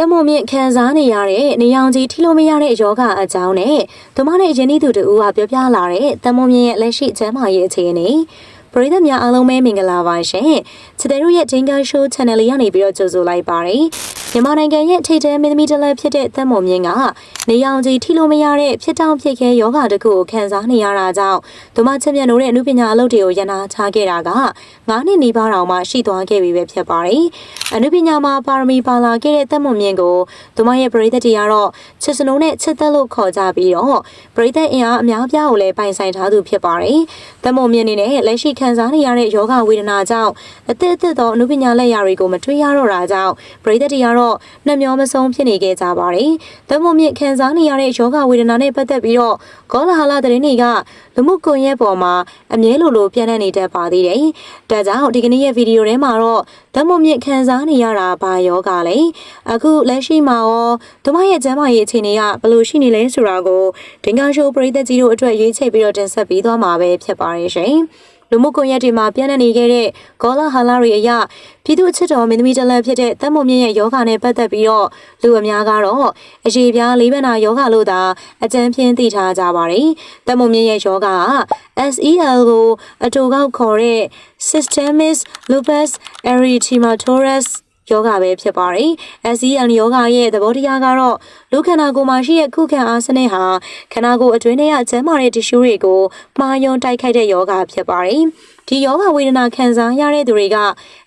တမုံမြင့်ခံစားနေရတဲ့နေရောင်ကြီးထိလို့မရတဲ့ယောဂအကြောင်းနဲ့သူမနဲ့ယင်းဤသူတူကပြောပြလာတဲ့တမုံမြင့်ရဲ့လက်ရှိကျမ်းမာရေးအခြေအနေပရိသတ်များအားလုံးပဲမင်္ဂလာပါရှင်။ချစ်တဲ့တို့ရဲ့ Jingle Show Channel လေးကနေပြီးတော့ကြိုဆိုလိုက်ပါရစေ။ မြန်မာနိုင်ငံရဲ့ထိပ်တန်းမင်းသမီးတစ်လက်ဖြစ်တဲ့တမုံမြင့်ကနေရောင်ကြီးထိလို့မရတဲ့ဖြစ်တောင်ဖြစ်ခဲယောဂတစ်ခုကိုခံစားနေရတာကြောင့်သူမချစ်မြတ်နိုးတဲ့အမှုပညာအလုပ်တွေကိုရန်နာချခဲ့တာက9နှစ်နီးပါးတောင်မှရှိသွားခဲ့ပြီပဲဖြစ်ပါတယ်။အမှုပညာမှာပါရမီပါလာခဲ့တဲ့တမုံမြင့်ကိုသူမရဲ့ပရိသတ်တွေကတော့ချစ်စနိုးနဲ့ချစ်သက်လို့ခေါ်ကြပြီးတော့ပရိသတ်အင်အားအများပြားကိုလည်းပိုင်ဆိုင်ထားသူဖြစ်ပါတယ်။တမုံမြင့်အနေနဲ့လက်ရှိခံစားနေရတဲ့ယောဂဝေဒနာကြောင့်အသက်အသက်သောအမှုပညာလက်ရာတွေကိုမတွေ့ရတော့တာကြောင့်ပရိသတ်တွေကတော့နှမျောမဆုံးဖြစ်နေခဲ့ကြပါတယ်။တမုံမြင့်ခံစားနေရတဲ့ယောဂဝေဒနာနဲ့ပတ်သက်ပြီးတော့ကောလာဟလသတင်းတွေကလူမှုကွန်ရက်ပေါ်မှာအမြဲလိုလိုပြန့်နှံ့နေတတ်ပါသေးတယ်။ဒါကြောင့်ဒီကနေ့ရဲ့ဗီဒီယိုထဲမှာတော့တမုံမြင့်ခံစားနေရတာဘာယောဂလဲ။အခုလက်ရှိမှာရောသူမရဲ့ကျန်းမာရေးအခြေအနေကဘယ်လိုရှိနေလဲဆိုတာကိုဒင်္ဂါရှိုးပရိသတ်ကြီးတို့အတွက်ရွေးချယ်ပြီးတော့တင်ဆက်ပေးသွားမှာပဲဖြစ်ပါရဲ့ရှင်။ လူမှုကွန်ရက်တွေမှာပြန့်နှံ့နေခဲ့တဲ့ကောလာဟာလာတွေအရပြည်သူ့အချစ်တော်မင်းသမီးတစ်လက်ဖြစ်တဲ့တမုံမြင့်ရဲ့ယောဂနဲ့ပတ်သက်ပြီးတော့လူအများကတော့အရေးပြားလေးပနာယောဂလို့သာအကြံဖြင်းသိထားကြပါတယ်။တမုံမြင့်ရဲ့ယောဂက SEL ကိုအတူကောက်ခေါ်တဲ့ Systemic Lupus Erythematosus ယောဂပဲဖြစ်ပါတယ်။ SEL ယောဂရဲ့သဘောတရားကတော့လူခန္ဓာကိုယ်မှာရှိတဲ့ခုခံအားစနစ်ဟာခန္ဓာကိုယ်အတွင်းထဲကကျန်းမာတဲ့ tissue တွေကိုမှားယွင်းတိုက်ခိုက်တဲ့ယောဂဖြစ်ပါတယ်။ ဒီယောဂဝေဒနာခံစားရတဲ့သူတွေက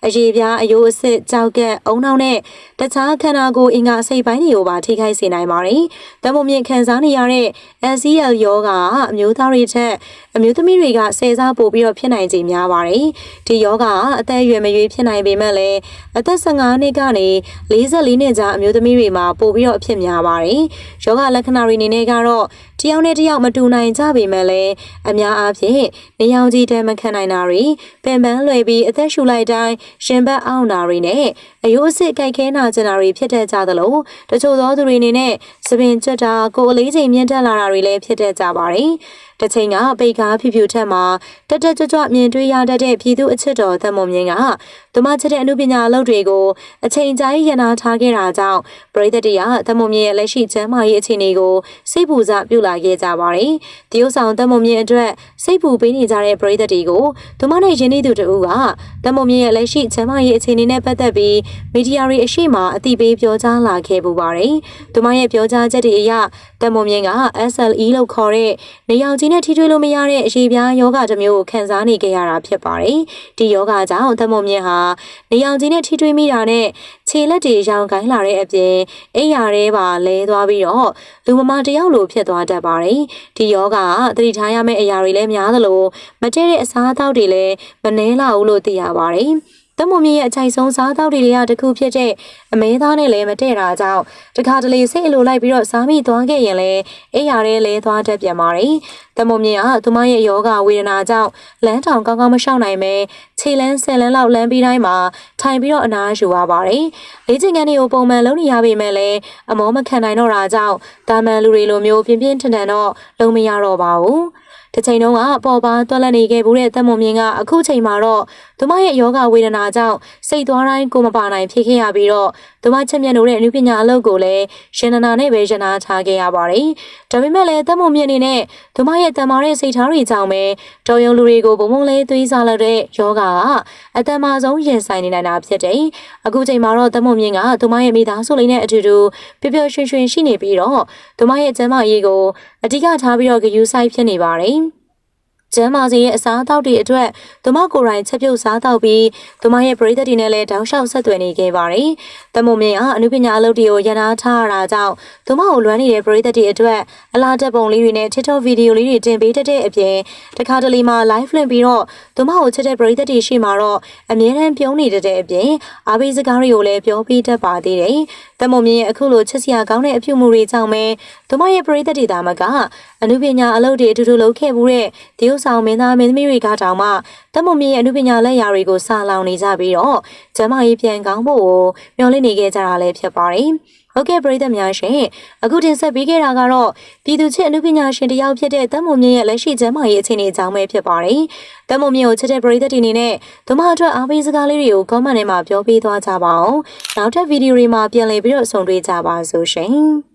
အရေးပြားအယိုးအဆစ်ကြောက်ကက်အုံနောက်နဲ့တခြားခန္ဓာကိုယ်အင်္ဂါစိတ်ပိုင်းတွေကိုပါထိခိုက်စေနိုင်ပါတယ်။တမုံမြင့်ခံစားနေရတဲ့ SCL ယောဂအမျိုးသားတွေထက်အမျိုးသမီးတွေကဆယ်စားပို့ပြီးတော့ဖြစ်နိုင်ခြေများပါတယ်။ဒီယောဂအသက်အရွယ်မရွေးဖြစ်နိုင်ပေမဲ့လည်းအသက်15နှစ်ကနေ44နှစ်ကြားအမျိုးသမီးတွေမှာပို့ပြီးတော့အဖြစ်များပါတယ်။ယောဂလက္ခဏာတွေအနေနဲ့ကတော့တယောက်နဲ့တယောက်မတူနိုင်ကြပေမဲ့လည်းအများအားဖြင့်နေရောင်ကြီးတမ်းမခံနိုင်တာတွေပင်ပန်းလွယ်ပြီးအသက်ရှူလိုက်တိုင်းရှင်ဘတ်အောင်တာတွေနဲ့အယိုးအစစ်ကြိုက်ခဲနာကျင်တာတွေဖြစ်တတ်ကြသလိုတချို့သောသူတွေအနေနဲ့သပင်ကျွတ်တာကိုယ်အလေးချိန်မြင့်တက်လာတာတွေလည်းဖြစ်တတ်ကြပါတယ်။ တစ်ချိန်ကပိတ်ကားဖြူဖြူထက်မှာတက်တက်ကြွကြွမြင်တွေ့ရတတ်တဲ့ပြည်သူအချစ်တော်သမုံမြင့်ကသူမချစ်တဲ့အမှုပညာအလုပ်တွေကိုအချိန်ကြာရနာထားခဲ့တာကြောင့်ပရိသတ်တွေကသမုံမြင့်ရဲ့လက်ရှိကျမ်းမာရေးအခြေအနေကိုစိတ်ပူစပြုလာခဲ့ကြပါတယ်။တရုတ်ဆောင်သမုံမြင့်အတွက်စိတ်ပူပေးနေကြတဲ့ပရိသတ်တွေကိုသူမနဲ့ရင်းနှီးသူတို့ကသမုံမြင့်ရဲ့လက်ရှိကျမ်းမာရေးအခြေအနေနဲ့ပတ်သက်ပြီးမီဒီယာတွေအရှိမအသိပေးပြောကြားလာခဲ့ပူပါတယ်။သူမရဲ့ပြောကြားချက်တွေအရသမုံမြင့်က SLE လို့ခေါ်တဲ့နေရောင်ကြီးနဲ့ထိတွေ့လို့မရတဲ့အရေးပြားယောဂတစ်မျိုးကိုခံစားနေကြရတာဖြစ်ပါတယ်။ဒီယောဂကြောင့်သမုံမြင့်ဟာနေရောင်ကြီးနဲ့ထိတွေ့မိတာနဲ့ခြေလက်တွေရောင်ကိုင်းလာတဲ့အပြင်အိယာရဲပါလဲသွားပြီးတော့လူမမတယောက်လိုဖြစ်သွားတတ်ပါတယ်။ဒီယောဂကသတိထားရမယ့်အရာတွေလည်းများသလိုမတည့်တဲ့အစားအသောက်တွေလည်းမနှဲလာဘူးလို့သိရပါတယ်။ တမုံမြင့်ရဲ့အချိုက်ဆုံးစားတောက်တွေကတခုဖြစ်တဲ့အမဲသားနဲ့လည်းမတည့်တာကြောင့်တခါတလေစိတ်အလိုလိုက်ပြီးတော့စားမိသွားခဲ့ရင်လည်းအိယာရဲလဲသွားတတ်ပြန်ပါတယ်။တမုံမြင့်ကသူမရဲ့ယောဂဝေဒနာကြောင့်လမ်းထောင်ကောင်းကောင်းမရှောင်နိုင်ပဲခြေလန်းဆယ်လန်းလောက်လမ်းပြီးတိုင်းမှာထိုင်ပြီးတော့အနားယူရပါတယ်။လေ့ကျင့်ခန်းတွေကိုပုံမှန်လုပ်နေရပေမဲ့လည်းအမောမခံနိုင်တော့တာကြောင့်တာမန်လူတွေလိုမျိုးပြင်းပြင်းထန်ထန်တော့လုံးမရတော့ပါဘူး။ တစ်ချိန်လုံးကပေါ်ပါတွက်လက်နေခဲ့ဘူးတဲ့သက်မွန်မြင့်ကအခုချိန်မှာတော့သူမရဲ့ယောဂဝေဒနာကြောင့်စိတ်သွားတိုင်းကိုမပါနိုင်ဖြစ်ခဲ့ရပြီးတော့သူမချက်မြတ်လို့တဲ့အနုပညာအလုပ်ကိုလည်းရှင်နနာနဲ့ပဲရနာထားခဲ့ရပါတယ်။ဒါပေမဲ့လည်းသက်မွန်မြင့်အနေနဲ့သူမရဲ့တန်မာတဲ့စိတ်ထားတွေကြောင့်ပဲတော်ယုံလူတွေကိုဘုံဘုံလေးသွေးစားလိုက်တဲ့ယောဂကအတန်မာဆုံးရင်ဆိုင်နေနိုင်တာဖြစ်တယ်။အခုချိန်မှာတော့သက်မွန်မြင့်ကသူမရဲ့မိသားစုလေးနဲ့အတူတူပျော်ပျော်ရွှင်ရွှင်ရှိနေပြီးတော့သူမရဲ့ကျန်းမာရေးကိုအဓိကထားပြီးတော့ဂယူဆိုင်ဖြစ်နေပါတယ်။ ကျမ်းမာစီရဲ့အစားအသောက်တွေအတွက်သူမကိုယ်တိုင်ချက်ပြုတ်စားသောက်ပြီးသူမရဲ့ပရိသတ်တွေနဲ့လည်းတောက်လျှောက်ဆက်သွယ်နေခဲ့ပါတယ်။တမုံမြင့်ကအနုပညာအလုပ်တွေကိုရန်နာထားရတာကြောင့်သူမကိုလွမ်းနေတဲ့ပရိသတ်တွေအတွက်အလားတက်ပုံလေးတွေနဲ့ TikTok ဗီဒီယိုလေးတွေတင်ပေးတတ်တဲ့အပြင်တခါတလေမှာ live လွှင့်ပြီးတော့သူမကိုချစ်တဲ့ပရိသတ်တွေရှိမှာတော့အမြဲတမ်းပြုံးနေတဲ့အပြင်အားပေးစကားတွေကိုလည်းပြောပေးတတ်ပါသေးတယ်။တမုံမြင့်ရဲ့အခုလိုချစ်စရာကောင်းတဲ့အပြုမှုတွေကြောင့်ပဲသူမရဲ့ပရိသတ်တွေသာမက အအနုပညာအလုပ်တွေအတူတူလုပ်ခဲ့မှုတဲ့တရုတ်ဆောင်မင်းသားမင်းသမီးတွေကတောင်မှတမုံမြင့်ရဲ့အနုပညာလက်ရာတွေကိုစာလောင်နေကြပြီးတော့ကျမကြီးပြန်ကောင်းဖို့မျှော်လင့်နေခဲ့ကြတာလည်းဖြစ်ပါတယ်။ဟုတ်ကဲ့ပရိသတ်များရှင်အခုတင်ဆက်ပေးခဲ့တာကတော့ပြည်သူ့ချစ်အနုပညာရှင်တစ်ယောက်ဖြစ်တဲ့တမုံမြင့်ရဲ့လက်ရှိကျမ်းမာရေးအခြေအနေအကြောင်းပဲဖြစ်ပါတယ်။တမုံမြင့်ကိုချစ်တဲ့ပရိသတ်တွေအနေနဲ့ဓမ္မအတွက်အားပေးစကားလေးတွေကို comment ထဲမှာပြောပေးသွားကြပါအောင်။နောက်ထပ်ဗီဒီယိုတွေမှာပြန်လည်ပြီးတော့ဆုံတွေ့ကြပါစို့ရှင်။